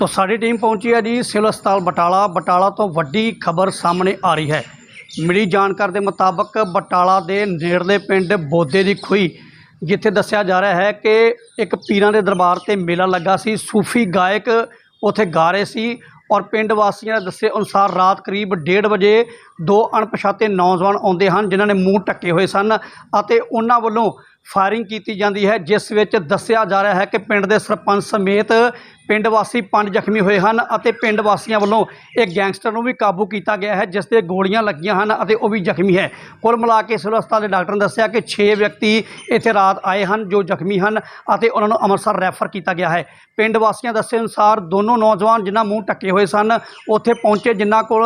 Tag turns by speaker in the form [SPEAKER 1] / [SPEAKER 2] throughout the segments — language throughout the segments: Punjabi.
[SPEAKER 1] ਤੋ ਸਾਡੀ ਟੀਮ ਪਹੁੰਚੀ ਹੈ ਜੀ ਸਿਵਲ ਹਸਪਤਾਲ ਬਟਾਲਾ। ਬਟਾਲਾ ਤੋਂ ਵੱਡੀ ਖਬਰ ਸਾਹਮਣੇ ਆ ਰਹੀ ਹੈ। ਮਿਲੀ ਜਾਣਕਾਰੀ ਦੇ ਮੁਤਾਬਕ ਬਟਾਲਾ ਦੇ ਨੇੜਲੇ ਪਿੰਡ ਬੋਦੇ ਦੀ ਖੂਈ ਜਿੱਥੇ ਦੱਸਿਆ ਜਾ ਰਿਹਾ ਹੈ ਕਿ ਇੱਕ ਪੀਰਾਂ ਦੇ ਦਰਬਾਰ ਤੇ ਮੇਲਾ ਲੱਗਾ ਸੀ। ਸੂਫੀ ਗਾਇਕ ਉੱਥੇ ਗਾ ਰਹੇ ਸੀ ਔਰ ਪਿੰਡ ਵਾਸੀਆਂ ਦੇ ਦੱਸੇ ਅਨੁਸਾਰ ਰਾਤ ਕਰੀਬ 1:30 ਵਜੇ ਦੋ ਅਣਪਛਾਤੇ ਨੌਜਵਾਨ ਆਉਂਦੇ ਹਨ, ਜਿਨ੍ਹਾਂ ਨੇ ਮੂੰਹ ਢੱਕੇ ਹੋਏ ਸਨ ਅਤੇ ਉਹਨਾਂ ਵੱਲੋਂ ਫਾਇਰਿੰਗ ਕੀਤੀ ਜਾਂਦੀ ਹੈ, ਜਿਸ ਵਿੱਚ ਦੱਸਿਆ ਜਾ ਰਿਹਾ ਹੈ ਕਿ ਪਿੰਡ ਦੇ ਸਰਪੰਚ ਸਮੇਤ ਪਿੰਡ ਵਾਸੀ ਪੰਜ ਜ਼ਖਮੀ ਹੋਏ ਹਨ ਅਤੇ ਪਿੰਡ ਵਾਸੀਆਂ ਵੱਲੋਂ ਇੱਕ ਗੈਂਗਸਟਰ ਨੂੰ ਵੀ ਕਾਬੂ ਕੀਤਾ ਗਿਆ ਹੈ, ਜਿਸ ਤੇ ਗੋਲੀਆਂ ਲੱਗੀਆਂ ਹਨ ਅਤੇ ਉਹ ਵੀ ਜ਼ਖਮੀ ਹੈ। ਕੁੱਲ ਮਿਲਾ ਕੇ ਸਿਵਲ ਹਸਪਤਾਲ ਦੇ ਡਾਕਟਰ ਨੇ ਦੱਸਿਆ ਕਿ 6 ਵਿਅਕਤੀ ਇੱਥੇ ਰਾਤ ਆਏ ਹਨ, ਜੋ ਜ਼ਖਮੀ ਹਨ ਅਤੇ ਉਹਨਾਂ ਨੂੰ ਅੰਮ੍ਰਿਤਸਰ ਰੈਫਰ ਕੀਤਾ ਗਿਆ ਹੈ। ਪਿੰਡ ਵਾਸੀਆਂ ਦੱਸੇ ਅਨੁਸਾਰ ਦੋਨੋਂ ਨੌਜਵਾਨ ਜਿਨ੍ਹਾਂ ਮੂੰਹ ਟੱਕੇ ਹੋਏ ਸਨ, ਉੱਥੇ ਪਹੁੰਚੇ ਜਿਨ੍ਹਾਂ ਕੋਲ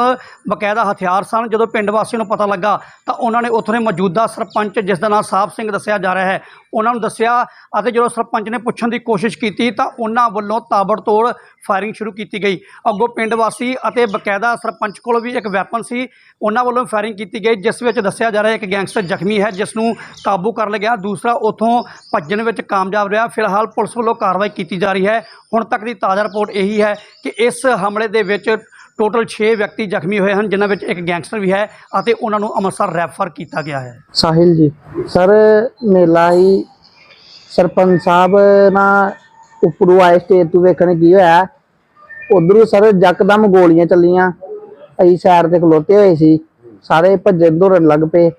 [SPEAKER 1] ਬਕਾਇਦਾ ਹਥਿਆਰ ਸਨ। ਜਦੋਂ ਪਿੰਡ ਵਾਸੀਆਂ ਨੂੰ ਪਤਾ ਲੱਗਾ ਤਾਂ ਉਹਨਾਂ ਨੇ ਉੱਥੋਂ ਦੇ ਮੌਜੂਦਾ ਸਰਪੰਚ, ਜਿਸ ਦਾ ਨਾਮ ਸਾਹਿਬ ਸਿੰਘ ਦੱਸਿਆ ਜਾ ਰਿਹਾ ਹੈ ਉਹਨਾਂ ਨੂੰ ਦੱਸਿਆ ਅਤੇ ਜਦੋਂ ਸਰਪੰਚ ਨੇ ਪੁੱਛਣ ਦੀ ਕੋਸ਼ਿਸ਼ ਕੀਤੀ ਤਾਂ ਉਹਨਾਂ ਵੱਲੋਂ ਤਾਬੜਤੋੜ ਫਾਇਰਿੰਗ ਸ਼ੁਰੂ ਕੀਤੀ ਗਈ। ਅੱਗੋਂ ਪਿੰਡ ਵਾਸੀ ਅਤੇ ਬਕਾਇਦਾ ਸਰਪੰਚ ਕੋਲ ਵੀ ਇੱਕ ਵੈਪਨ ਸੀ। ਉਹਨਾਂ ਵੱਲੋਂ ਫਾਇਰਿੰਗ ਕੀਤੀ ਗਈ, ਜਿਸ ਵਿੱਚ ਦੱਸਿਆ ਜਾ ਰਿਹਾ ਇੱਕ ਗੈਂਗਸਟਰ ਜ਼ਖਮੀ ਹੈ, ਜਿਸ ਨੂੰ ਕਾਬੂ ਕਰ ਲਿਆ। ਗਿਆ ਦੂਸਰਾ, ਉਥੋਂ ਭੱਜਣ ਵਿੱਚ ਕਾਮਯਾਬ ਰਿਹਾ। ਫਿਲਹਾਲ ਪੁਲਿਸ ਵੱਲੋਂ ਕਾਰਵਾਈ ਕੀਤੀ ਜਾ ਰਹੀ ਹੈ। ਹੁਣ ਤੱਕ ਦੀ ਤਾਜ਼ਾ ਰਿਪੋਰਟ ਇਹੀ ਹੈ ਕਿ ਇਸ ਹਮਲੇ ਦੇ ਵਿੱਚ ਟੋਟਲ 6 ਵਿਅਕਤੀ ਜ਼ਖਮੀ ਹੋਏ ਹਨ, ਜਿਨ੍ਹਾਂ ਵਿੱਚ ਇੱਕ ਗੈਂਗਸਟਰ ਵੀ ਹੈ ਅਤੇ ਉਹਨਾਂ ਨੂੰ ਅੰਮ੍ਰਿਤਸਰ ਰੈਫਰ ਕੀਤਾ ਗਿਆ ਹੈ।
[SPEAKER 2] ਸਾਹਿਲ ਜੀ, ਸਰ, ਮੇਲਾ ਹੀ ਸਰਪੰਚ ਸਾਹਿਬ ਨਾ ਉੱਪਰੋਂ ਆਏ ਸਟੇਜ ਤੋਂ ਵੇਖਣ ਕੀ ਹੋਇਆ। ਉਧਰੋਂ ਸਰ ਯਕਦਮ ਗੋਲੀਆਂ ਚੱਲੀਆਂ। ਅਸੀਂ ਸਾਈਡ ਤੇ ਖਲੋਤੇ ਹੋਏ ਸੀ। ਸਾਰੇ ਭੱਜਣ ਦੌੜਨ ਲੱਗ ਪਏ।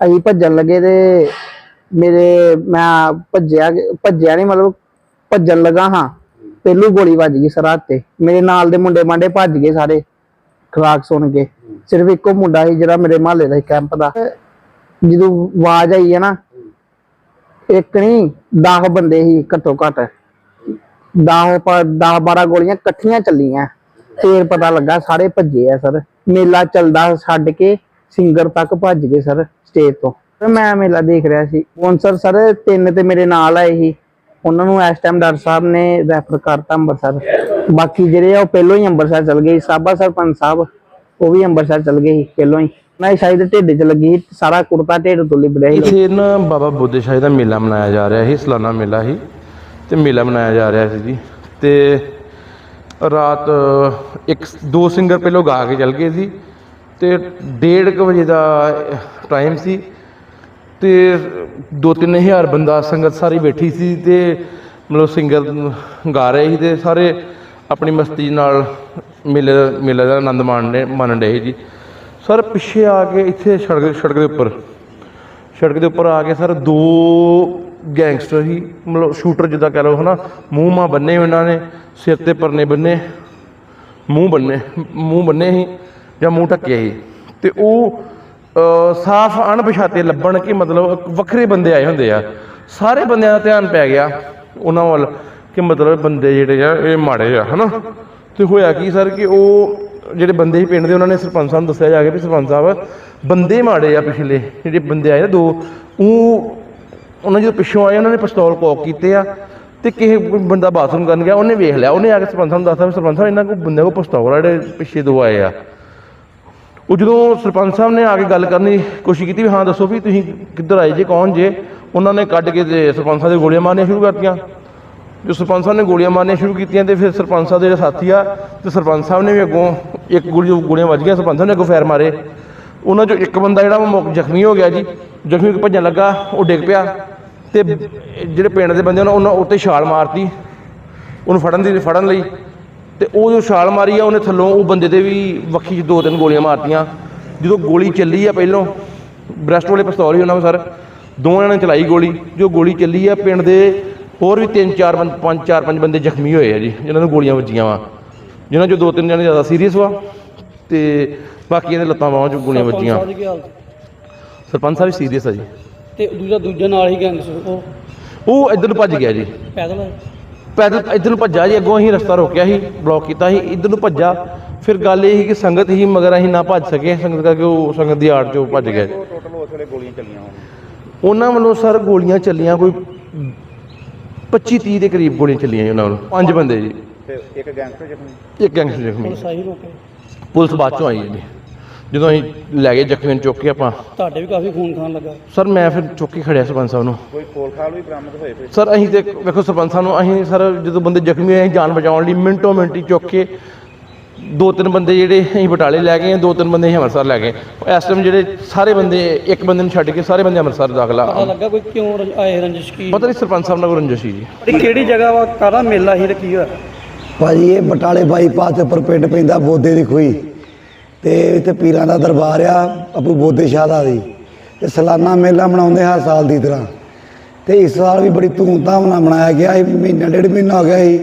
[SPEAKER 2] ਅਸੀਂ ਭੱਜਣ ਲੱਗੇ ਤੇ ਮੇਰੇ, ਮੈਂ ਭੱਜਿਆ ਭੱਜਿਆ ਨਹੀਂ ਮਤਲਬ ਭੱਜਣ ਲੱਗਾ ਹਾਂ। ਪਹਿਲੂ ਗੋਲੀ ਵੱਜ ਗਈ ਸਰ ਹੱਥ ਤੇ। ਮੇਰੇ ਨਾਲ ਦੇ ਮੁੰਡੇ ਮਾਂਡੇ ਭੱਜ ਗਏ ਸਾਰੇ, ਖਰਾਕ ਸੁਣ ਕੇ। ਸਿਰਫ ਇੱਕੋ ਮੁੰਡਾ ਸੀ ਜਿਹੜਾ ਮੇਰੇ ਮਹੱਲੇ ਦਾ ਕੈਂਪ ਦਾ। ਜਦੋਂ ਆਵਾਜ਼ ਆਈ ਹੈ ਨਾ, ਇੱਕ ਨਹੀਂ 10 ਬੰਦੇ ਸੀ ਘੱਟੋ ਘੱਟ। 10 10 12 ਗੋਲੀਆਂ ਇਕੱਠੀਆਂ ਚੱਲੀਆਂ। ਫੇਰ ਪਤਾ ਲੱਗਾ ਸਾਰੇ ਭੱਜੇ ਆ ਸਰ। ਮੇਲਾ ਚੱਲਦਾ ਛੱਡ ਕੇ ਸਿੰਗਰ ਤੱਕ ਭੱਜ ਗਏ ਸਰ ਸਟੇਜ ਤੋਂ। ਮੈਂ ਮੇਲਾ ਦੇਖ ਰਿਹਾ ਸੀ। ਸਪਾਂਸਰ ਸਰ, ਤਿੰਨ ਤੇ ਮੇਰੇ ਨਾਲ ਆਏ ਸੀ। ਉਹਨਾਂ ਨੂੰ ਇਸ ਟਾਈਮ ਡਾਕਟਰ ਸਾਹਿਬ ਨੇ ਰੈਫਰ ਕਰਤਾ ਅੰਮ੍ਰਿਤਸਰ ਬਾਕੀ ਜਿਹੜੇ ਆ ਉਹ ਪਹਿਲਾਂ ਹੀ ਅੰਮ੍ਰਿਤਸਰ ਚਲ ਗਏ ਸਾਬਾ ਸਰਪੰਚ ਸਾਹਿਬ, ਉਹ ਵੀ ਅੰਮ੍ਰਿਤਸਰ ਚਲ ਗਏ ਸੀ ਪਹਿਲਾਂ ਹੀ। ਨਾ ਸ਼ਾਇਦ ਢਿੱਡ 'ਚ ਲੱਗੀ ਸਾਰਾ ਕੁੜਤਾ ਢਿੱਡ ਤੋਂ ਲਿਬੜਿਆ ਸੀ।
[SPEAKER 3] ਇੱਥੇ ਨਾ ਬਾਬਾ ਬੁੱਧ ਸ਼ਾਹੀ ਦਾ ਮੇਲਾ ਮਨਾਇਆ ਜਾ ਰਿਹਾ ਸੀ, ਸਲਾਨਾ ਮੇਲਾ ਸੀ। ਤੇ ਮੇਲਾ ਮਨਾਇਆ ਜਾ ਰਿਹਾ ਸੀ ਜੀ। ਤੇ ਰਾਤ ਇੱਕ, ਦੋ ਸਿੰਗਰ ਪਹਿਲੋਂ ਗਾ ਕੇ ਚਲ ਗਏ ਸੀ। ਤੇ 1:30 ਵਜੇ ਦਾ ਟਾਈਮ ਸੀ। ਤੇ 2-3000 ਬੰਦਾ ਸੰਗਤ ਸਾਰੀ ਬੈਠੀ ਸੀ ਤੇ ਮਤਲਬ ਸਿੰਗਰ ਗਾ ਰਹੇ ਸੀ ਤੇ ਸਾਰੇ ਆਪਣੀ ਮਸਤੀ ਨਾਲ ਮੇਲੇ ਮੇਲੇ ਦਾ ਆਨੰਦ ਮਾਣ ਮਾਣਨੇ ਮਾਣਨ ਰਹੇ ਜੀ। ਸਰ, ਪਿੱਛੇ ਆ ਕੇ ਇੱਥੇ ਸੜਕ ਸੜਕ ਦੇ ਉੱਪਰ, ਸੜਕ ਦੇ ਉੱਪਰ ਆ ਕੇ ਸਰ ਦੋ ਗੈਂਗਸਟਰ ਹੀ ਮਤਲਬ ਸ਼ੂਟਰ ਜਿੱਦਾਂ ਕਹਿ ਲਓ ਹਨਾ, ਮੂੰਹ ਮਾ ਬੰਨੇ ਉਹਨਾਂ ਨੇ, ਸਿਰ ਤੇ ਪਰਨੇ ਬੰਨੇ, ਮੂੰਹ ਬੰਨੇ ਮੂੰਹ ਬੰਨੇ ਸੀ ਜਾਂ ਮੂੰਹ ਢੱਕਿਆ ਸੀ। ਤੇ ਉਹ ਸਾਫ਼ ਅਣਪਛਾਤੇ ਲੱਭਣ ਕਿ ਮਤਲਬ ਵੱਖਰੇ ਬੰਦੇ ਆਏ ਹੁੰਦੇ ਆ। ਸਾਰੇ ਬੰਦਿਆਂ ਦਾ ਧਿਆਨ ਪੈ ਗਿਆ ਉਹਨਾਂ ਵੱਲ ਕਿ ਮਤਲਬ ਬੰਦੇ ਜਿਹੜੇ ਆ, ਇਹ ਮਾੜੇ ਆ, ਹਨਾ? ਤੇ ਹੋਇਆ ਕੀ ਸਰ ਕਿ ਉਹ ਜਿਹੜੇ ਬੰਦੇ ਸੀ ਪਿੰਡ ਦੇ, ਉਹਨਾਂ ਨੇ ਸਰਪੰਚ ਸਾਹਿਬ ਨੂੰ ਦੱਸਿਆ ਜਾ ਕੇ ਵੀ ਸਰਪੰਚ ਸਾਹਿਬ, ਬੰਦੇ ਮਾੜੇ ਆ ਪਿਛਲੇ, ਜਿਹੜੇ ਬੰਦੇ ਆਏ ਆ ਦੋ, ਉਹ ਉਹਨਾਂ ਜਦੋਂ ਪਿੱਛੋਂ ਆਏ, ਉਹਨਾਂ ਨੇ ਪਿਸਤੌਲ ਕੋਕ ਕੀਤੇ ਆ ਤੇ ਕਿਸੇ ਬੰਦਾ ਬਾਥਰੂਮ ਕਰਨ ਗਿਆ, ਉਹਨੇ ਵੇਖ ਲਿਆ, ਉਹਨੇ ਆ ਕੇ ਸਰਪੰਚ ਸਾਹਿਬ ਨੂੰ ਦੱਸਤਾ ਵੀ ਸਰਪੰਚ ਸਾਹਿਬ, ਇਹਨਾਂ ਕੋਲ ਬੰਦੇ ਕੋਲ ਪਿਸਤੌਲ ਆ, ਜਿਹੜੇ ਪਿੱਛੇ ਦੋ ਆਏ ਆ। ਉਹ ਜਦੋਂ ਸਰਪੰਚ ਸਾਹਿਬ ਨੇ ਆ ਕੇ ਗੱਲ ਕਰਨ ਦੀ ਕੋਸ਼ਿਸ਼ ਕੀਤੀ ਵੀ ਹਾਂ, ਦੱਸੋ ਵੀ ਤੁਸੀਂ ਕਿੱਧਰ ਆਏ, ਜੇ ਕੌਣ, ਜੇ, ਉਹਨਾਂ ਨੇ ਕੱਢ ਕੇ ਤੇ ਸਰਪੰਚ ਸਾਹਿਬ ਦੇ ਗੋਲੀਆਂ ਮਾਰਨੀਆਂ ਸ਼ੁਰੂ ਕਰਤੀਆਂ। ਜੋ ਸਰਪੰਚ ਸਾਹਿਬ ਨੇ ਗੋਲੀਆਂ ਮਾਰਨੀਆਂ ਸ਼ੁਰੂ ਕੀਤੀਆਂ ਤੇ ਫਿਰ ਸਰਪੰਚ ਸਾਹਿਬ ਦੇ ਜਿਹੜੇ ਸਾਥੀ ਆ, ਤੇ ਸਰਪੰਚ ਸਾਹਿਬ ਨੇ ਵੀ ਅੱਗੋਂ ਇੱਕ ਗੋਲੀ ਗੋਲੀਆਂ ਵੱਜ ਗਈਆਂ, ਸਰਪੰਚ ਸਾਹਿਬ ਨੇ ਅੱਗੋਂ ਫਾਇਰ ਮਾਰੇ। ਉਹਨਾਂ ਚੋਂ ਇੱਕ ਬੰਦਾ ਜਿਹੜਾ ਉਹ ਜ਼ਖਮੀ ਹੋ ਗਿਆ ਜੀ, ਜ਼ਖਮੀ ਹੋ ਭੱਜਣ ਲੱਗਾ, ਉਹ ਡਿੱਗ ਪਿਆ। ਤੇ ਜਿਹੜੇ ਪਿੰਡ ਦੇ ਬੰਦੇ ਉਹਨਾਂ ਉਹਨਾਂ ਉੱਤੇ ਛਾਲ ਮਾਰਤੀ, ਉਹਨੂੰ ਫੜਨ ਦੀ, ਫੜਨ ਲਈ। ਤੇ ਉਹ ਜੋ ਛਾਲ ਮਾਰੀ ਆ ਉਹਨੇ ਥੱਲੋਂ ਉਹ ਬੰਦੇ ਦੇ ਵੀ ਵੱਖੀ 'ਚ ਦੋ ਤਿੰਨ ਗੋਲੀਆਂ ਮਾਰਤੀਆਂ। ਜਦੋਂ ਗੋਲੀ ਚੱਲੀ ਆ ਪਹਿਲੋਂ ਬ੍ਰੈਸਟ ਵਾਲੇ ਪਿਸਤੌਲ ਹੀ ਉਹਨਾਂ ਕੋਲ ਸਰ। ਦੋਵਾਂ ਨੇ ਚਲਾਈ ਗੋਲੀ। ਜੋ ਗੋਲੀ ਚੱਲੀ ਆ ਪਿੰਡ ਦੇ ਹੋਰ ਵੀ ਤਿੰਨ ਚਾਰ ਬੰਦ ਪੰਜ ਚਾਰ ਪੰਜ ਬੰਦੇ ਜ਼ਖਮੀ ਹੋਏ ਆ ਜੀ ਜਿਨ੍ਹਾਂ ਨੂੰ ਗੋਲੀਆਂ ਵੱਜੀਆਂ ਵਾ। ਜਿਨ੍ਹਾਂ ਚੋਂ ਦੋ ਤਿੰਨ ਜਣੇ ਜ਼ਿਆਦਾ ਸੀਰੀਅਸ ਵਾ ਤੇ ਬਾਕੀ ਦੇ ਲੱਤਾਂ ਬਾਹਾਂ 'ਚ ਗੋਲੀਆਂ ਵੱਜੀਆਂ। ਸਰਪੰਚ ਸਾਹਿਬ ਸੀਰੀਅਸ ਆ ਜੀ।
[SPEAKER 1] ਤੇ ਦੂਜਾ ਦੂਜਾ ਨਾਲ ਹੀ ਗੈਂਗਸਟਰ ਉਹ?
[SPEAKER 3] ਉਹ ਇੱਧਰ ਨੂੰ ਭੱਜ ਗਿਆ ਜੀ।
[SPEAKER 1] ਪੈਦਲ
[SPEAKER 3] ਪੈਦਲ ਇੱਧਰ ਨੂੰ ਭੱਜਾ ਜੀ ਅੱਗੋਂ ਅਸੀਂ ਰਸਤਾ ਰੋਕਿਆ ਸੀ ਬਲੌਕ ਕੀਤਾ ਸੀ ਇੱਧਰ ਨੂੰ ਭੱਜਾ ਫਿਰ ਗੱਲ ਇਹ ਸੀ ਕਿ ਸੰਗਤ ਹੀ ਮਗਰ ਅਸੀਂ ਨਾ ਭੱਜ ਸਕੇ ਸੰਗਤ ਕਰਕੇ ਉਹ ਸੰਗਤ ਦੀ ਆੜ ਚੋਂ ਭੱਜ ਗਿਆ
[SPEAKER 4] ਟੋਟਲ ਉਸ ਵੇਲੇ ਗੋਲੀਆਂ ਚੱਲੀਆਂ ਹੋਣ
[SPEAKER 3] ਉਹਨਾਂ ਵੱਲੋਂ ਸਰ ਗੋਲੀਆਂ ਚੱਲੀਆਂ ਕੋਈ 25 30 ਦੇ ਕਰੀਬ ਗੋਲੀਆਂ ਚੱਲੀਆਂ ਜੀ ਉਹਨਾਂ ਵੱਲੋਂ ਪੰਜ ਬੰਦੇ ਜੀ।
[SPEAKER 4] ਤੇ ਇੱਕ ਗੈਂਗਸਟਰ ਜ਼ਖਮੀ।
[SPEAKER 3] ਇੱਕ ਗੈਂਗਸਟਰ ਜ਼ਖਮੀ।
[SPEAKER 1] ਸਹੀ ਰੋਕੇ।
[SPEAKER 3] ਪੁਲਿਸ ਬਾਅਦ ਚੋਂ ਆਈ ਜੀ। ਜਦੋਂ ਅਸੀਂ ਲੈ ਗਏ ਜ਼ਖਮੀ ਨੂੰ ਚੁੱਕ ਕੇ ਆਪਾਂ।
[SPEAKER 1] ਤੁਹਾਡੇ ਵੀ ਕਾਫੀ ਖੂਨ ਖਾਨ ਲੱਗਾ।
[SPEAKER 3] ਸਰ ਮੈਂ ਫਿਰ ਚੁੱਕ ਕੇ ਖੜਿਆ ਸਰਪੰਚ ਸਾਹਿਬ ਨੂੰ।
[SPEAKER 4] ਕੋਈ ਖੋਲ ਖਾਲ ਵੀ ਬਰਾਮਦ ਹੋਏ ਫਿਰ
[SPEAKER 3] ਸਰ ਅਸੀਂ ਤੇ ਵੇਖੋ ਸਰਪੰਚ ਸਾਹਿਬ ਨੂੰ ਅਸੀਂ ਸਰ ਜਦੋਂ ਬੰਦੇ ਜ਼ਖਮੀ ਹੋਏ ਅਸੀਂ ਜਾਨ ਬਚਾਉਣ ਲਈ ਮਿੰਟੋ ਮਿੰਟੀ ਚੁੱਕ ਕੇ ਦੋ ਤਿੰਨ ਬੰਦੇ ਜਿਹੜੇ ਅਸੀਂ ਬਟਾਲੇ ਲੈ ਗਏ ਦੋ ਤਿੰਨ ਬੰਦੇ ਅਸੀਂ ਅੰਮ੍ਰਿਤਸਰ ਲੈ ਗਏ। ਇਸ ਟਾਈਮ ਜਿਹੜੇ ਸਾਰੇ ਬੰਦੇ ਇੱਕ ਬੰਦੇ ਨੂੰ ਛੱਡ ਕੇ ਸਾਰੇ ਬੰਦੇ ਅੰਮ੍ਰਿਤਸਰ ਦਾਖਲਾ
[SPEAKER 1] ਪਤਾ ਲੱਗਾ ਕੋਈ ਕਿਉਂ ਰੰਜ- ਆਏ ਰੰਜਿਸ਼ ਕੀ?
[SPEAKER 3] ਪਤਾ ਨਹੀਂ ਸਰਪੰਚ ਸਾਹਿਬ ਨਾਲ ਕੋਈ ਰੰਜਿਸ਼ ਸੀ ਜੀ
[SPEAKER 1] ਇਹ ਕਿਹੜੀ ਜਗ੍ਹਾ ਵਾ? ਕਾਹਦਾ ਮੇਲਾ ਸੀ ਤੇ ਕੀ ਹੋਇਆ?
[SPEAKER 5] ਭਾਜੀ ਇਹ ਬਟਾਲੇ ਬਾਈਪਾਸ ਉੱਪਰ ਪਿੰਡ ਪੈਂਦਾ ਬੋਦੇ ਦੀ ਖੂਹੀ। ਤੇ ਇੱਥੇ ਪੀਰਾਂ ਦਾ ਦਰਬਾਰ ਆ, ਅਬੂ ਬੋਦੇ ਸ਼ਾਹ ਦਾ ਜੀ ਤੇ ਸਾਲਾਨਾ ਮੇਲਾ ਮਨਾਉਂਦੇ ਹਰ ਸਾਲ ਦੀ ਤਰ੍ਹਾਂ। ਤੇ ਇਸ ਸਾਲ ਵੀ ਬੜੀ ਧੂਮਧਾਮ ਨਾਲ ਮਨਾਇਆ ਗਿਆ ਇਹ ਮਹੀਨਾ, ਡੇਢ ਮਹੀਨਾ ਹੋ ਗਿਆ ਸੀ।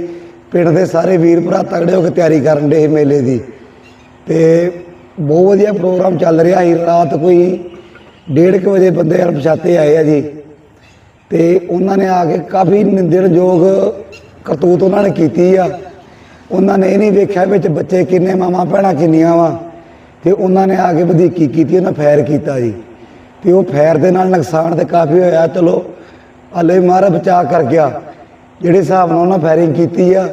[SPEAKER 5] ਪਿੰਡ ਦੇ ਸਾਰੇ ਵੀਰ ਭਰਾ ਤਗੜੇ ਹੋ ਕੇ ਤਿਆਰੀ ਕਰਨ ਦੇ ਮੇਲੇ ਦੀ। ਤੇ ਬਹੁਤ ਵਧੀਆ ਪ੍ਰੋਗਰਾਮ ਚੱਲ ਰਿਹਾ ਸੀ, ਰਾਤ ਕੋਈ 1:30 ਵਜੇ ਬੰਦੇ ਅਣਪਛਾਤੇ ਆਏ ਆ ਜੀ। ਤੇ ਉਹਨਾਂ ਨੇ ਆ ਕੇ ਕਾਫੀ ਨਿੰਦਣਯੋਗ ਕਰਤੂਤ ਉਹਨਾਂ ਨੇ ਕੀਤੀ ਆ। ਉਹਨਾਂ ਨੇ ਇਹ ਨਹੀਂ ਵੇਖਿਆ ਵਿੱਚ ਬੱਚੇ ਕਿੰਨੇ ਮਾਵਾਂ ਭੈਣਾਂ ਕਿੰਨੀਆਂ ਵਾ। ਤੇ ਉਹਨਾਂ ਨੇ ਆ ਕੇ ਵਧੀਕੀ ਕੀਤੀ, ਉਹਨਾਂ ਫਾਇਰ ਕੀਤਾ ਜੀ। ਤੇ ਉਹ ਫਾਇਰ ਦੇ ਨਾਲ ਨੁਕਸਾਨ ਤੇ ਕਾਫੀ ਹੋਇਆ, ਚਲੋ, ਹਲੇ ਮਾਰਾ ਬਚਾ ਕਰ ਗਿਆ। ਜਿਹੜੇ ਹਿਸਾਬ ਨਾਲ ਉਹਨਾਂ ਫਾਇਰਿੰਗ ਕੀਤੀ ਆ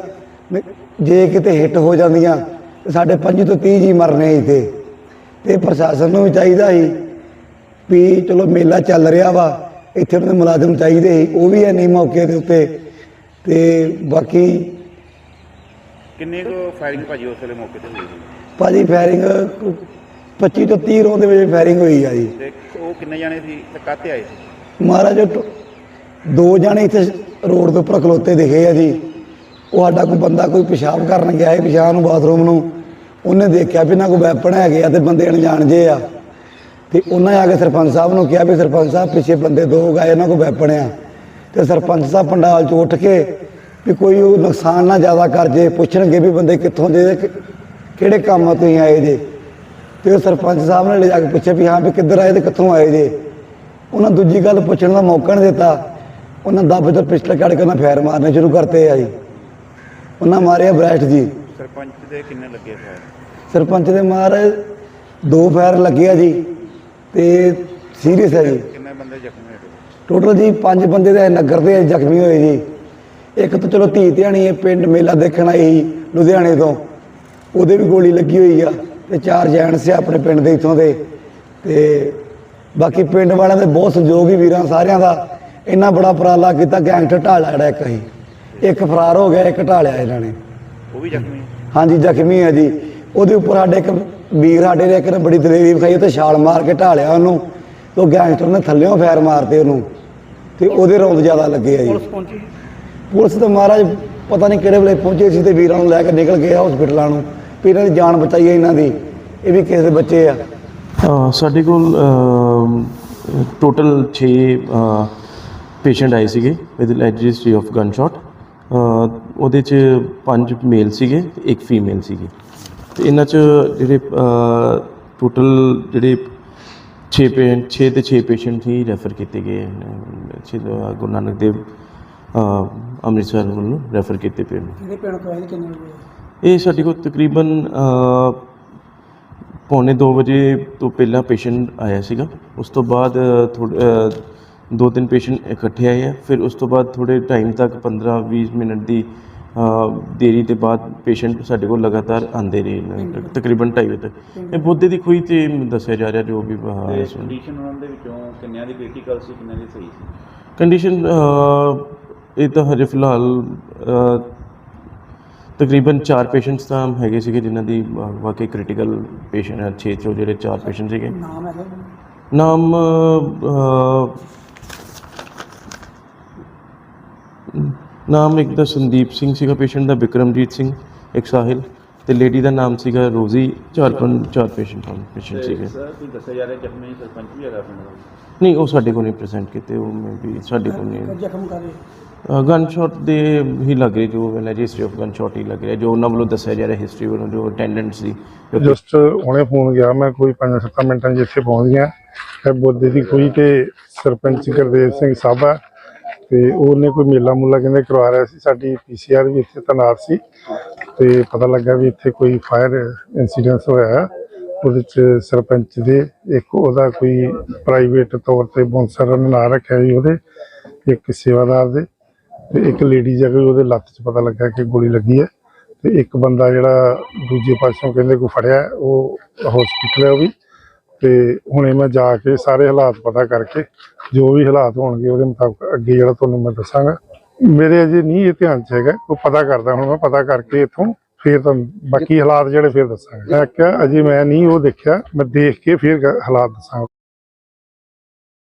[SPEAKER 5] ਜੇ ਕਿਤੇ ਹਿੱਟ ਹੋ ਜਾਂਦੀਆਂ, ਤੇ ਸਾਡੇ 5 ਤੋਂ 30 ਜੀ ਮਰਨੇ ਇੱਥੇ। ਤੇ ਪ੍ਰਸ਼ਾਸਨ ਨੂੰ ਵੀ ਚਾਹੀਦਾ ਸੀ ਵੀ ਚਲੋ ਮੇਲਾ ਚੱਲ ਰਿਹਾ ਵਾ, ਇੱਥੇ ਉਹਨਾਂ ਦੇ ਮੁਲਾਜ਼ਮ ਚਾਹੀਦੇ ਸੀ, ਉਹ ਵੀ ਹੈ ਨਹੀਂ ਮੌਕੇ ਦੇ ਉੱਤੇ। ਤੇ ਬਾਕੀ
[SPEAKER 4] ਕਿੰਨੇ ਕੁ ਫਾਇਰਿੰਗ ਭਾਜੀ ਉਸ ਵੇਲੇ ਮੌਕੇ ਤੇ ਹੋਈ
[SPEAKER 5] ਭਾਜੀ ਫਾਇਰਿੰਗ 25 ਤੋਂ 30 ਰੋਂ ਦੇ ਵਿੱਚ ਫਾਇਰਿੰਗ ਹੋਈ ਆ ਜੀ।
[SPEAKER 4] ਤੇ ਉਹ ਕਿੰਨੇ ਜਾਣੇ ਸੀ ਤੇ ਕਾਹਤੇ ਆਏ ਸੀ?
[SPEAKER 5] ਮਹਾਰਾਜ ਉਹ ਟੋ- ਦੋ ਜਾਣੇ ਇੱਥੇ ਰੋਡ ਦੇ ਉੱਪਰ ਖਲੋਤੇ ਦਿਖੇ ਆ ਜੀ। ਉਹ ਸਾਡਾ ਕੋਈ ਬੰਦਾ ਕੋਈ ਪਿਸ਼ਾਬ ਕਰਨ ਗਿਆ ਹੈ ਪਿਸ਼ਾਬ ਨੂੰ ਬਾਥਰੂਮ ਨੂੰ। ਉਹਨੇ ਦੇਖਿਆ ਵੀ ਨਾ ਕੋਈ ਵੈਪਨ ਹੈਗੇ ਆ ਤੇ ਬੰਦੇ ਅਣਜਾਣ ਜੇ ਆ। ਤੇ ਉਹਨਾਂ ਆ ਕੇ ਸਰਪੰਚ ਸਾਹਿਬ ਨੂੰ ਕਿਹਾ ਵੀ ਸਰਪੰਚ ਸਾਹਿਬ ਪਿੱਛੇ ਬੰਦੇ ਦੋ ਗਏ ਇਹਨਾਂ ਕੋਲ ਵੈਪਨ ਆ। ਤੇ ਸਰਪੰਚ ਸਾਹਿਬ ਪੰਡਾਲ ਚ ਉੱਠ ਕੇ ਵੀ ਕੋਈ ਉਹ ਨੁਕਸਾਨ ਨਾ ਜ਼ਿਆਦਾ ਕਰ ਜੇ ਪੁੱਛਣਗੇ ਵੀ ਬੰਦੇ ਕਿੱਥੋਂ ਦੇ ਕਿ- ਕਿਹੜੇ ਕੰਮ ਤੁਸੀਂ ਆਏ ਜੇ? ਤੇ ਉਹ ਸਰਪੰਚ ਸਾਹਿਬ ਨੇ ਲੈ ਜਾ ਕੇ ਪੁੱਛਿਆ ਵੀ ਹਾਂ ਵੀ ਕਿੱਧਰ ਆਏ ਤੇ ਕਿੱਥੋਂ ਆਏ ਜੇ? ਉਹਨਾਂ ਦੂਜੀ ਗੱਲ ਪੁੱਛਣ ਦਾ ਮੌਕਾ ਨਹੀਂ ਦਿੱਤਾ। ਉਹਨਾਂ ਦੱਬ ਤੋਂ ਪਿਸਟਲ ਕੱਢ ਕੇ ਉਹਨਾਂ ਫਾਇਰ ਮਾਰਨੇ ਸ਼ੁਰੂ ਕਰਤੇ ਆ ਜੀ। ਉਹਨਾਂ ਮਾਰਿਆ ਬ੍ਰੈਸਟ ਜੀ।
[SPEAKER 4] ਸਰਪੰਚ ਦੇ ਕਿੰਨੇ ਲੱਗੇ ਫਾਇਰ
[SPEAKER 5] ਸਰਪੰਚ ਦੇ ਮਾਰ ਦੋ ਫਾਇਰ ਲੱਗੇ ਆ ਜੀ ਤੇ ਸੀਰੀਅਸ ਹੈ ਜੀ।
[SPEAKER 4] ਕਿੰਨੇ ਬੰਦੇ ਜ਼ਖਮੀ ਹੋਏ?
[SPEAKER 5] ਟੋਟਲ ਜੀ ਪੰਜ ਬੰਦੇ ਦੇ ਨਗਰ ਦੇ ਜ਼ਖਮੀ ਹੋਏ ਜੀ। ਇੱਕ ਤਾਂ ਚਲੋ ਧੀ ਧਿਆਣੀ ਇਹ ਪਿੰਡ ਮੇਲਾ ਦੇਖਣ ਆਈ ਲੁਧਿਆਣੇ ਤੋਂ। ਉਹਦੇ ਵੀ ਗੋਲੀ ਲੱਗੀ ਹੋਈ ਆ ਤੇ ਚਾਰ ਜੈਂਟ ਸੀ ਆਪਣੇ ਪਿੰਡ ਦੇ ਇਥੋਂ ਦੇ। ਤੇ ਬਾਕੀ ਪਿੰਡ ਵਾਲਿਆਂ ਦੇ ਬਹੁਤ ਸਹਿਯੋਗੀ ਵੀਰਾਂ ਸਾਰਿਆਂ ਦਾ। ਇੰਨਾ ਬੜਾ ਉਪਰਾਲਾ ਕੀਤਾ ਗੈਂਗਸਟਰ ਢਾਲਿਆ ਜਿਹੜਾ ਇੱਕ ਹੀ ਇੱਕ ਫਰਾਰ ਹੋ ਗਿਆ ਇੱਕ ਢਾਲਿਆ ਇਹਨਾਂ ਨੇ।
[SPEAKER 4] ਉਹ ਵੀ ਜ਼ਖਮੀ
[SPEAKER 5] ਹਾਂਜੀ ਜ਼ਖਮੀ ਹੈ ਜੀ। ਉਹਦੇ ਉੱਪਰ ਸਾਡੇ ਇੱਕ ਵੀਰ ਸਾਡੇ ਨੇ ਇੱਕ ਨੇ ਬੜੀ ਦਲੇਰੀ ਵਿਖਾਈ ਤੇ ਛਾਲ ਮਾਰ ਕੇ ਢਾਲਿਆ ਉਹਨੂੰ। ਉਹ ਗੈਂਗਸਟਰ ਨੇ ਥੱਲਿਓਂ ਫਾਇਰ ਮਾਰਤੇ ਉਹਨੂੰ। ਤੇ ਉਹਦੇ ਰੌਂਦ ਜ਼ਿਆਦਾ ਲੱਗੇ ਆ ਜੀ।
[SPEAKER 1] ਪੁਲਿਸ ਪਹੁੰਚੀ?
[SPEAKER 5] ਪੁਲਿਸ ਤਾਂ ਮਹਾਰਾਜ ਪਤਾ ਨਹੀਂ ਕਿਹੜੇ ਵੇਲੇ ਪਹੁੰਚੇ ਸੀ ਤੇ ਵੀਰਾਂ ਨੂੰ ਲੈ ਕੇ ਨਿਕਲ ਗਏ ਹਸਪੀਟਲਾਂ ਨੂੰ। ਵੀ ਇਹਨਾਂ ਦੀ ਜਾਨ ਬਚਾਈ ਹੈ ਇਹਨਾਂ ਦੀ ਇਹ ਵੀ ਕਿਸੇ ਦੇ ਬੱਚੇ ਆ।
[SPEAKER 6] ਸਾਡੇ ਕੋਲ ਟੋਟਲ 6 ਪੇਸ਼ੈਂਟ ਆਏ ਸੀਗੇ with registry of gun shot ਉਹਦੇ ਚ ਪੰਜ ਮੇਲ ਸੀਗੇ ਤੇ ਇੱਕ ਫੀਮੇਲ ਸੀਗੀ। ਤੇ ਇਹਨਾਂ ਚ ਜਿਹੜੇ ਟੋਟਲ ਜਿਹੜੇ 6 ਪੇਸ਼ੈਂਟ 6 ਤੇ 6 ਪੇਸ਼ੈਂਟ ਹੀ ਰੈਫਰ ਕੀਤੇ ਗਏ ਹਨ। ਸ਼੍ਰੀ ਗੁਰੂ ਨਾਨਕ ਦੇਵ ਅ, ਅੰਮ੍ਰਿਤਸਰ ਵੱਲੋਂ ਰੈਫਰ ਕੀਤੇ ਪਏ ਨੇ।
[SPEAKER 1] ਕਿਹੜੇ ਪਿੰਡ ਤੋਂ ਆਏ ਤੇ ਕਿੰਨੇ ਵਜੇ
[SPEAKER 6] ਇਹ ਸਾਡੇ ਕੋਲ ਤਕਰੀਬਨ ਪੌਣੇ 2 ਵਜੇ ਤੋਂ ਪਹਿਲਾਂ ਪੇਸ਼ੈਂਟ ਆਇਆ ਸੀਗਾ। ਉਸ ਤੋਂ ਬਾਅਦ ਥੋੜੇ ਦੋ ਤਿੰਨ ਪੇਸ਼ੈਂਟ ਇਕੱਠੇ ਆਏ ਆ। ਫਿਰ ਉਸ ਤੋਂ ਬਾਅਦ ਥੋੜੇ ਟਾਈਮ ਤੱਕ 15-20 ਮਿੰਟ ਦੀ ਦੇਰੀ ਦੇ ਬਾਅਦ ਪੇਸ਼ੈਂਟ ਸਾਡੇ ਕੋਲ ਲਗਾਤਾਰ ਆਉਂਦੇ ਰਹੇ ਨੇ। ਤਕਰੀਬਨ 2:30 ਵਜੇ ਤੱਕ। ਇਹ ਬੋਧੇ ਦੀ ਖੂਹੀ ਤੇ ਦੱਸਿਆ ਜਾ ਰਿਹਾ ਜੋ ਵੀ ਇਸ।
[SPEAKER 4] ਕੰਡੀਸ਼ਨ ਉਹਨਾਂ ਦੇ ਵਿੱਚੋਂ ਕਿੰਨਿਆਂ ਦੀ ਕ੍ਰਿਟੀਕਲ ਸੀ ਕਿੰਨਿਆਂ ਦੀ ਸਹੀ ਸੀ?
[SPEAKER 6] ਕੰਡੀਸ਼ਨ ਇਹ ਤਾਂ ਹਜੇ ਫਿਲਹਾਲ ਤਕਰੀਬਨ 4 ਪੇਸ਼ੈਂਟਸ ਤਾਂ ਹੈਗੇ ਸੀਗੇ ਜਿਨ੍ਹਾਂ ਦੀ ਵਾਕਈ ਕ੍ਰਿਟੀਕਲ ਪੇਸ਼ੈਂਟ ਹੈ 6 ਚੋਂ ਜਿਹੜੇ 4 ਪੇਸ਼ੈਂਟ ਸੀਗੇ।
[SPEAKER 1] ਨਾਮ ਹੈ
[SPEAKER 6] ਨਾਮ ਨਾਮ ਇੱਕ ਦਾ ਸੰਦੀਪ ਸਿੰਘ ਸੀਗਾ ਪੇਸ਼ੈਂਟ ਦਾ ਵਿਕਰਮਜੀਤ ਸਿੰਘ ਇੱਕ ਸਾਹਿਲ ਤੇ ਲੇਡੀ ਦਾ ਨਾਮ ਸੀਗਾ ਰੋਜ਼ੀ ਚਾਰ ਪੰਜ ਚਾਰ ਪੇਸ਼ੈਂਟ ਹਨ ਪੇਸ਼ੈਂਟ ਸੀਗੇ।
[SPEAKER 4] ਸਰ ਕੋਈ ਦੱਸਿਆ ਜਾ ਰਿਹਾ ਜ਼ਖਮੀ ਸਰਪੰਚ ਵੀ ਹੈਗਾ ਪਿੰਡ ਦਾ
[SPEAKER 6] ਨਹੀਂ ਉਹ ਸਾਡੇ ਕੋਲ ਨਹੀਂ ਪ੍ਰੈਜ਼ੈਂਟ ਕੀਤੇ ਉਹ ਮੈਂ ਵੀ ਸਾਡੇ ਕੋਲ ਨਹੀਂ।
[SPEAKER 1] ਜ਼ਖਮ ਕਰੇ
[SPEAKER 6] ਗਨ ਦੇ ਹੀ ਲੱਗ ਰਹੀ, ਜੋ ਰਜਿਸਟਰੀ ਆਫ ਗਨ ਹੀ ਲੱਗ ਰਿਹਾ, ਜੋ ਉਹਨਾਂ ਵੱਲੋਂ ਦੱਸਿਆ ਜਾ ਰਿਹਾ ਹਿਸਟਰੀ ਵੱਲੋਂ, ਜੋ ਅਟੈਂਡੈਂਟ ਸੀ
[SPEAKER 7] ਜਸਟ ਹੁਣੇ ਫੋਨ ਗਿਆ, ਮੈਂ ਕੋਈ 5-7 ਮਿੰਟਾਂ 'ਚ ਪਹੁੰਚ ਗਿਆ। ਇਹ ਬੋਦੇ ਦੀ ਕੋਈ ਤੇ ਸਰਪੰਚ ਗੁਰਦੇਵ ਸਿੰਘ ਸਾਬਾ ਤੇ ਉਹਨੇ ਕੋਈ ਮੇਲਾ ਮੁੱਲਾ ਕਹਿੰਦੇ ਕਰਵਾ ਰਿਹਾ ਸੀ। ਸਾਡੀ ਪੀਸੀਆਰ ਵੀ ਇੱਥੇ ਤੈਨਾਤ ਸੀ ਤੇ ਪਤਾ ਲੱਗਾ ਵੀ ਇੱਥੇ ਕੋਈ ਫਾਇਰ ਇਨਸੀਡੈਂਟ ਹੋਇਆ। ਉਹਦੇ ਚ ਸਰਪੰਚ ਦੇ ਇੱਕ ਉਹਦਾ ਕੋਈ ਪ੍ਰਾਈਵੇਟ ਤੌਰ ਤੇ ਬੌਂਸਰ ਨਾਂ ਰੱਖਿਆ ਜੀ ਉਹਦੇ, ਇੱਕ ਸੇਵਾਦਾਰ ਦੇ। ਤੇ ਇੱਕ ਲੇਡੀ ਜਗ੍ਹਾ ਉਹਦੇ ਲੱਤ 'ਚ ਪਤਾ ਲੱਗਾ ਕਿ ਗੋਲੀ ਲੱਗੀ ਹੈ ਤੇ ਇੱਕ ਬੰਦਾ ਜਿਹੜਾ ਦੂਜੇ ਪਾਸਿਓਂ ਕਹਿੰਦੇ ਕੋਈ ਫੜਿਆ, ਉਹ ਹਸਪੀਟਲ ਹੈ ਉਹ ਵੀ। ਤੇ ਹੁਣੇ ਮੈਂ ਜਾ ਕੇ ਸਾਰੇ ਹਾਲਾਤ ਪਤਾ ਕਰਕੇ, ਜੋ ਵੀ ਹਾਲਾਤ ਹੋਣਗੇ ਉਹਦੇ ਮੁਤਾਬਕ ਅੱਗੇ ਜਿਹੜਾ ਤੁਹਾਨੂੰ ਮੈਂ ਦੱਸਾਂਗਾ। ਮੇਰੇ ਅਜੇ ਨਹੀਂ ਇਹ ਧਿਆਨ ਚ ਹੈਗਾ, ਉਹ ਪਤਾ ਕਰਦਾ, ਹੁਣ ਮੈਂ ਪਤਾ ਕਰਕੇ ਇੱਥੋਂ ਫਿਰ ਤੁਹਾਨੂੰ ਬਾਕੀ ਹਾਲਾਤ ਜਿਹੜੇ ਫਿਰ ਦੱਸਾਂਗਾ। ਮੈਂ ਕਿਹਾ ਅਜੇ ਮੈਂ ਨਹੀਂ ਉਹ ਦੇਖਿਆ, ਮੈਂ ਦੇਖ ਕੇ ਫਿਰ ਹਾਲਾਤ ਦੱਸਾਂਗਾ।